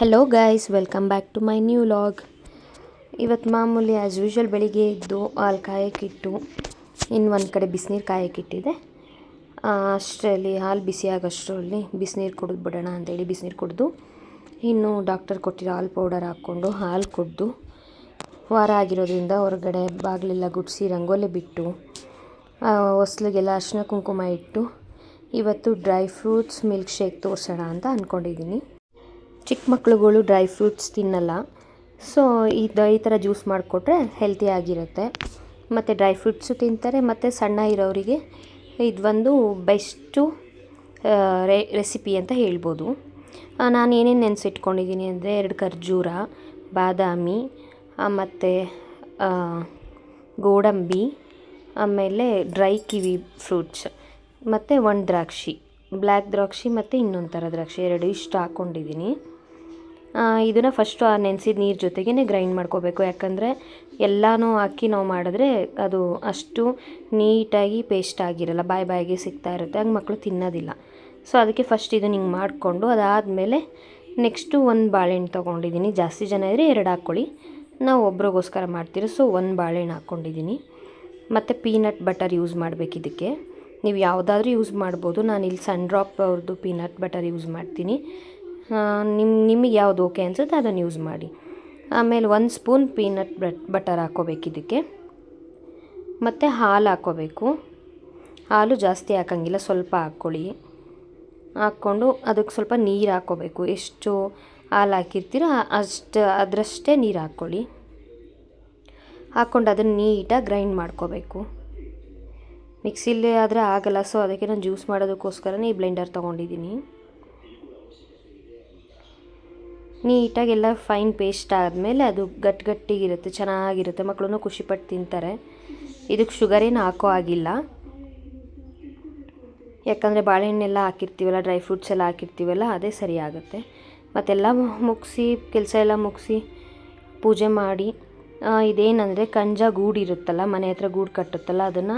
Hello guys welcome back to my new vlog ಇವತ್ತು ಮಾಮೂಲಿ as usual ಬೆಳಿಗ್ಗೆ ಎದ್ದು ಹಾಲು ಕಾಯೋಕ್ಕಿಟ್ಟು ಇನ್ನು ಒಂದು ಕಡೆ ಬಿಸಿನೀರು ಕಾಯೋಕ್ಕಿಟ್ಟಿದೆ. ಅಷ್ಟರಲ್ಲಿ ಹಾಲು ಬಿಸಿ ಆಗೋಷ್ಟರಲ್ಲಿ ಬಿಸಿನೀರು ಕುಡಿದು ಬಿಡೋಣ ಅಂತೇಳಿ ಬಿಸಿನೀರು ಕುಡಿದು, ಇನ್ನು ಡಾಕ್ಟರ್ ಕೊಟ್ಟಿರೋ ಹಾಲು ಪೌಡರ್ ಹಾಕ್ಕೊಂಡು ಹಾಲು ಕುಡಿದು, ವಾರ ಆಗಿರೋದ್ರಿಂದ ಹೊರಗಡೆ ಬಾಗಿಲೆಲ್ಲ ಗುಡಿಸಿ ರಂಗೋಲಿ ಬಿಟ್ಟು ಹೊಸ್ಲಿಗೆಲ್ಲ ಅರಿಶಿನ ಕುಂಕುಮ ಇಟ್ಟು, ಇವತ್ತು ಡ್ರೈ ಫ್ರೂಟ್ಸ್ ಮಿಲ್ಕ್ ಶೇಕ್ ತೋರಿಸೋಣ ಅಂತ ಅಂದ್ಕೊಂಡಿದ್ದೀನಿ ಚಿಕ್ಕ ಮಕ್ಳುಗಳು ಡ್ರೈ ಫ್ರೂಟ್ಸ್ ತಿನ್ನಲ್ಲ. ಸೊ ಇದು, ಈ ಥರ ಜ್ಯೂಸ್ ಮಾಡಿಕೊಟ್ರೆ ಹೆಲ್ತಿಯಾಗಿರುತ್ತೆ ಮತ್ತು ಡ್ರೈ ಫ್ರೂಟ್ಸು ತಿಂತಾರೆ, ಮತ್ತು ಸಣ್ಣ ಇರೋರಿಗೆ ಇದು ಒಂದು ಬೆಸ್ಟು ರೆಸಿಪಿ ಅಂತ ಹೇಳ್ಬೋದು. ನಾನು ಏನೇನು ನೆನೆಸಿಟ್ಕೊಂಡಿದ್ದೀನಿ ಅಂದರೆ ಎರಡು ಖರ್ಜೂರ, ಬಾದಾಮಿ ಮತ್ತು ಗೋಡಂಬಿ, ಆಮೇಲೆ ಡ್ರೈ ಕಿವಿ ಫ್ರೂಟ್ಸ್, ಮತ್ತು ಒಣ ದ್ರಾಕ್ಷಿ, ಬ್ಲ್ಯಾಕ್ ದ್ರಾಕ್ಷಿ ಮತ್ತು ಇನ್ನೊಂದು ಥರ ದ್ರಾಕ್ಷಿ, ಎರಡು ಇಷ್ಟು ಹಾಕ್ಕೊಂಡಿದ್ದೀನಿ ಇದನ್ನು ಫಸ್ಟು ಆ ನೆನೆಸಿದ ನೀರು ಜೊತೆಗೇ ಗ್ರೈಂಡ್ ಮಾಡ್ಕೋಬೇಕು. ಯಾಕಂದರೆ ಎಲ್ಲನೂ ಹಾಕಿ ನಾವು ಮಾಡಿದ್ರೆ ಅದು ಅಷ್ಟು ನೀಟಾಗಿ ಪೇಸ್ಟ್ ಆಗಿರಲ್ಲ, ಬಾಯಿ ಬಾಯಿಗೆ ಸಿಗ್ತಾ ಇರುತ್ತೆ. ಹಂಗೆ ಮಕ್ಕಳು ತಿನ್ನೋದಿಲ್ಲ. ಸೊ ಅದಕ್ಕೆ ಫಸ್ಟ್ ಇದನ್ನು ಹಿಂಗೆ ಮಾಡಿಕೊಂಡು ಅದಾದಮೇಲೆ ನೆಕ್ಸ್ಟು ಒಂದು ಬಾಳೆಹಣ್ಣು ತೊಗೊಂಡಿದ್ದೀನಿ ಜಾಸ್ತಿ ಜನ ಇದ್ದರೆ ಎರಡು ಹಾಕ್ಕೊಳ್ಳಿ. ನಾವು ಒಬ್ರಿಗೋಸ್ಕರ ಮಾಡ್ತೀರಿ ಸೊ ಒಂದು ಬಾಳೆಹಣ್ಣು ಹಾಕ್ಕೊಂಡಿದ್ದೀನಿ ಮತ್ತು ಪೀನಟ್ ಬಟರ್ ಯೂಸ್ ಮಾಡಬೇಕು ಇದಕ್ಕೆ. ನೀವು ಯಾವುದಾದ್ರೂ ಯೂಸ್ ಮಾಡ್ಬೋದು. ನಾನು ಇಲ್ಲಿ ಸನ್ ಡ್ರಾಪ್ ಅವ್ರದ್ದು ಪೀನಟ್ ಬಟರ್ ಯೂಸ್ ಮಾಡ್ತೀನಿ. ನಿಮ್ಮ ನಿಮಗೆ ಯಾವುದು ಓಕೆ ಅನಿಸುತ್ತೆ ಅದನ್ನು ಯೂಸ್ ಮಾಡಿ. ಆಮೇಲೆ ಒಂದು ಸ್ಪೂನ್ ಪೀನಟ್ ಬಟ್, ಬಟರ್ ಹಾಕ್ಕೋಬೇಕು ಇದಕ್ಕೆ. ಮತ್ತು ಹಾಲು ಹಾಕ್ಕೋಬೇಕು ಹಾಲು ಜಾಸ್ತಿ ಹಾಕೋಂಗಿಲ್ಲ, ಸ್ವಲ್ಪ ಹಾಕ್ಕೊಳ್ಳಿ. ಹಾಕ್ಕೊಂಡು ಅದಕ್ಕೆ ಸ್ವಲ್ಪ ನೀರು ಹಾಕ್ಕೋಬೇಕು ಎಷ್ಟು ಹಾಲು ಹಾಕಿರ್ತೀರೋ ಅಷ್ಟು, ಅದರಷ್ಟೇ ನೀರು ಹಾಕ್ಕೊಳ್ಳಿ. ಹಾಕ್ಕೊಂಡು ಅದನ್ನು ನೀಟಾಗಿ ಗ್ರೈಂಡ್ ಮಾಡ್ಕೋಬೇಕು. ಮಿಕ್ಸಿಲೇ ಆದರೆ ಆಗಲ್ಲ, ಸೊ ಅದಕ್ಕೆ ನಾನು ಜ್ಯೂಸ್ ಮಾಡೋದಕ್ಕೋಸ್ಕರನೇ ಈ ಬ್ಲೆಂಡರ್ ತೊಗೊಂಡಿದ್ದೀನಿ. ನೀಟಾಗಿ ಎಲ್ಲ ಫೈನ್ ಪೇಸ್ಟ್ ಆದಮೇಲೆ ಅದು ಗಟ್ಟಿ ಗಟ್ಟಿಗಿರುತ್ತೆ, ಚೆನ್ನಾಗಿರುತ್ತೆ. ಮಕ್ಕಳು ಖುಷಿಪಟ್ಟು ತಿಂತಾರೆ. ಇದಕ್ಕೆ ಶುಗರೇನು ಹಾಕೋ ಆಗಿಲ್ಲ ಯಾಕಂದರೆ ಬಾಳೆಹಣ್ಣೆಲ್ಲ ಹಾಕಿರ್ತೀವಲ್ಲ ಡ್ರೈ ಫ್ರೂಟ್ಸ್ ಎಲ್ಲ ಹಾಕಿರ್ತೀವಲ್ಲ, ಅದೇ ಸರಿ ಆಗುತ್ತೆ ಮತ್ತೆಲ್ಲ ಮುಗಿಸಿ, ಕೆಲಸ ಎಲ್ಲ ಮುಗಿಸಿ ಪೂಜೆ ಮಾಡಿ ಇದೇನಂದರೆ ಕಂಜ ಗೂಡು ಇರುತ್ತಲ್ಲ, ಮನೆ ಹತ್ರ ಗೂಡು ಕಟ್ಟುತ್ತಲ್ಲ, ಅದನ್ನು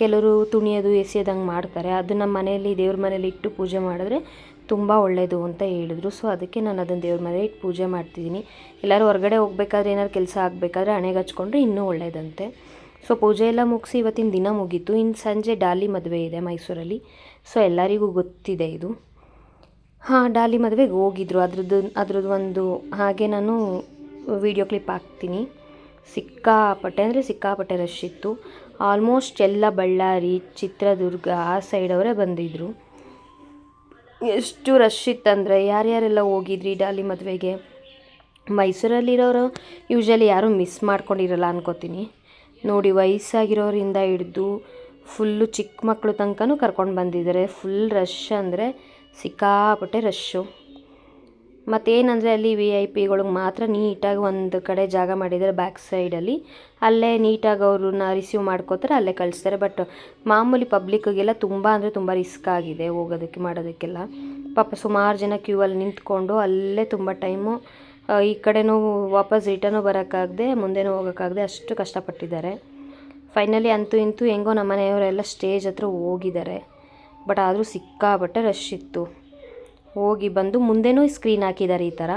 ಕೆಲವರು ತುಣಿಯೋದು ಎಸೆಯೋದಂಗೆ ಮಾಡ್ತಾರೆ. ಅದನ್ನು ಮನೆಯಲ್ಲಿ, ದೇವ್ರ ಮನೇಲಿ ಇಟ್ಟು ಪೂಜೆ ಮಾಡಿದ್ರೆ ತುಂಬ ಒಳ್ಳೆಯದು ಅಂತ ಹೇಳಿದ್ರು. ಸೊ ಅದಕ್ಕೆ ನಾನು ಅದನ್ನು ದೇವ್ರ ಮನೆ ಇಟ್ಟು ಪೂಜೆ ಮಾಡ್ತಿದ್ದೀನಿ. ಎಲ್ಲರೂ ಹೊರಗಡೆ ಹೋಗ್ಬೇಕಾದ್ರೆ ಏನಾದ್ರು ಕೆಲಸ ಆಗಬೇಕಾದ್ರೆ ಹಣೆಗೆ ಹಚ್ಕೊಂಡ್ರೆ ಇನ್ನೂ ಒಳ್ಳೆಯದಂತೆ ಸೊ ಪೂಜೆ ಎಲ್ಲ ಮುಗಿಸಿ ಇವತ್ತಿನ ದಿನ ಮುಗೀತು. ಇನ್ನು ಸಂಜೆ ಡಾಲಿ ಮದುವೆ ಇದೆ ಮೈಸೂರಲ್ಲಿ. ಸೊ ಎಲ್ಲರಿಗೂ ಗೊತ್ತಿದೆ ಇದು. ಹಾಂ, ಡಾಲಿ ಮದುವೆಗೆ ಹೋಗಿದ್ರು. ಅದ್ರದ್ದು ಅದ್ರದ್ದು ಒಂದು, ಹಾಗೆ ನಾನು ವಿಡಿಯೋ ಕ್ಲಿಪ್ ಹಾಕ್ತೀನಿ. ಸಿಕ್ಕಾಪಟ್ಟೆ, ಅಂದರೆ ಸಿಕ್ಕಾಪಟ್ಟೆ ರಶ್ ಇತ್ತು. ಆಲ್ಮೋಸ್ಟ್ ಎಲ್ಲ ಬಳ್ಳಾರಿ, ಚಿತ್ರದುರ್ಗ ಆ ಸೈಡವರೇ ಬಂದಿದ್ದರು ಎಷ್ಟು ರಶ್ ಇತ್ತಂದರೆ ಯಾರ್ಯಾರೆಲ್ಲ ಹೋಗಿದ್ರಿ ಡಾಲಿ ಮದುವೆಗೆ? ಮೈಸೂರಲ್ಲಿರೋರು ಯೂಶ್ವಲಿ ಯಾರೂ ಮಿಸ್ ಮಾಡ್ಕೊಂಡಿರಲ್ಲ ಅನ್ಕೋತೀನಿ. ನೋಡಿ ವಯಸ್ಸಾಗಿರೋರಿಂದ ಹಿಡ್ದು ಫುಲ್ಲು ಚಿಕ್ಕ ಮಕ್ಕಳು ತನಕನೂ ಕರ್ಕೊಂಡು ಬಂದಿದ್ದಾರೆ. ಫುಲ್ ರಶ್ ಅಂದರೆ ಸಿಕ್ಕಾಪಟ್ಟೆ ರಶ್ಶು ಮತ್ತೇನಂದರೆ ಅಲ್ಲಿ ವಿ ಐ ಪಿಗಳಿಗೆ ಮಾತ್ರ ನೀಟಾಗಿ ಒಂದು ಕಡೆ ಜಾಗ ಮಾಡಿದ್ದಾರೆ ಬ್ಯಾಕ್ ಸೈಡಲ್ಲಿ ಅಲ್ಲೇ. ನೀಟಾಗಿ ಅವ್ರನ್ನ ರಿಸೀವ್ ಮಾಡ್ಕೋತಾರೆ, ಅಲ್ಲೇ ಕಳಿಸ್ತಾರೆ. ಬಟ್ ಮಾಮೂಲಿ ಪಬ್ಲಿಕ್ಕಿಗೆಲ್ಲ ತುಂಬ ಅಂದರೆ ತುಂಬ ರಿಸ್ಕ್ ಆಗಿದೆ ಹೋಗೋದಕ್ಕೆ, ಮಾಡೋದಕ್ಕೆಲ್ಲ. ಪಾಪ ಸುಮಾರು ಜನ ಕ್ಯೂ ಅಲ್ಲಿ ನಿಂತ್ಕೊಂಡು ಅಲ್ಲೇ ತುಂಬ ಟೈಮು ಈ ಕಡೆನೂ ವಾಪಸ್ ರಿಟರ್ನು ಬರೋಕ್ಕಾಗದೆ, ಮುಂದೆನೂ ಹೋಗೋಕ್ಕಾಗದೆ ಅಷ್ಟು ಕಷ್ಟಪಟ್ಟಿದ್ದಾರೆ. ಫೈನಲಿ ಅಂತೂ ಇಂತೂ ಹೆಂಗೋ ನಮ್ಮ ಮನೆಯವರೆಲ್ಲ ಸ್ಟೇಜ್ ಹತ್ರ ಹೋಗಿದ್ದಾರೆ. ಬಟ್ ಆದರೂ ಸಿಕ್ಕಾಬಟ್ಟೆ ರಶ್ ಇತ್ತು. ಹೋಗಿ ಬಂದು ಮುಂದೆನೂ ಸ್ಕ್ರೀನ್ ಹಾಕಿದ್ದಾರೆ ಈ ಥರ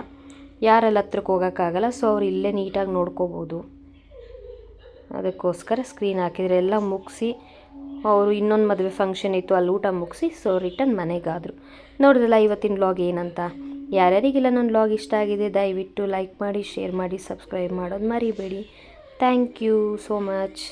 ಯಾರೆಲ್ಲ ಹತ್ರಕ್ಕೆ ಹೋಗೋಕ್ಕಾಗಲ್ಲ ಸೊ ಅವ್ರು ಇಲ್ಲೇ ನೀಟಾಗಿ ನೋಡ್ಕೋಬೋದು. ಅದಕ್ಕೋಸ್ಕರ ಸ್ಕ್ರೀನ್ ಹಾಕಿದರೆ ಎಲ್ಲ ಮುಗಿಸಿ, ಅವರು ಇನ್ನೊಂದು ಮದುವೆ ಫಂಕ್ಷನ್ ಇತ್ತು, ಅಲ್ಲಿ ಊಟ ಮುಗಿಸಿ ಸೊ ರಿಟರ್ನ್ ಮನೆಗಾದರು. ನೋಡಿದ್ರಲ್ಲ ಇವತ್ತಿನ ಬ್ಲಾಗ್ ಏನಂತ? ಯಾರ್ಯಾರಿಗೆಲ್ಲ ನನ್ನ ಬ್ಲಾಗ್ ಇಷ್ಟ ಆಗಿದೆ, ದಯವಿಟ್ಟು ಲೈಕ್ ಮಾಡಿ ಶೇರ್ ಮಾಡಿ ಸಬ್ಸ್ಕ್ರೈಬ್ ಮಾಡೋದು ಮರಿಬೇಡಿ. Thank you so much